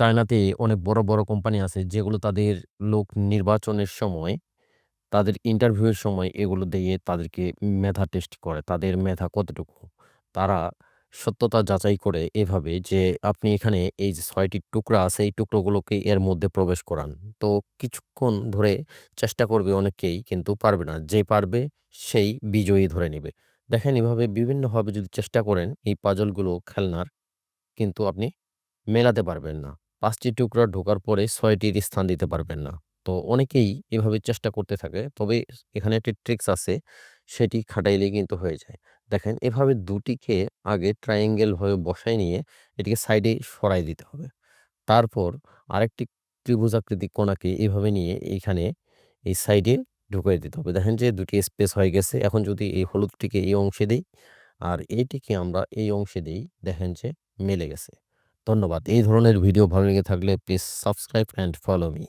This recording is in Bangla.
চায়নাতে অনেক বড়, বড় কোম্পানি আছে যেগুলো তাদের লোক নির্বাচনের সময়, তাদের ইন্টারভিউয়ের সময় এগুলো দিয়ে তাদেরকে মেধা টেস্ট করে। তাদের মেধা কতটুকু। তারা সত্যতা যাচাই করে এভাবে যে আপনি এখানে এই যে ছয়টি টুকরা আছে এই টুকরোগুলোকে এর মধ্যে প্রবেশ করান। তো কিছুক্ষণ ধরে চেষ্টা করবে অনেকেই কিন্তু পারবে না। যে পারবে সেই বিজয়ী ধরে নেবে দেখেন এভাবে বিভিন্নভাবে যদি চেষ্টা করেন এই পাজলগুলো খেলনার কিন্তু আপনি মেলাতে পারবেন না। ৫ টি টুকরা ঢোকার পরে ছয়টির স্থান দিতে পারবেন না। তো অনেকেই এভাবে চেষ্টা করতে থাকে। তবে এখানে একটি ট্রিক্স আছে, সেটি খাটাইলেই কিন্তু হয়ে যায়। দেখেন, এভাবে দুটিকে আগে ট্রায়াঙ্গেল হয়ে বসায় নিয়ে এটিকে সাইডে সরাই দিতে হবে। তারপর আরেকটি ত্রিভুজাকৃতির কোণাকে এভাবে নিয়ে এইখানে এই সাইডে ঢুকাই দিতে হবে। দেখেন যে দুটি স্পেস হয়ে গেছে। এখন যদি এই হলুদটিকে এই অংশে দিই, আর এইটিকে আমরা এই অংশে দিই, দেখেন যে মেলে গেছে। ধন্যবাদ। এই ধরনের ভিডিও ভালো লেগে থাকলে please subscribe and follow me.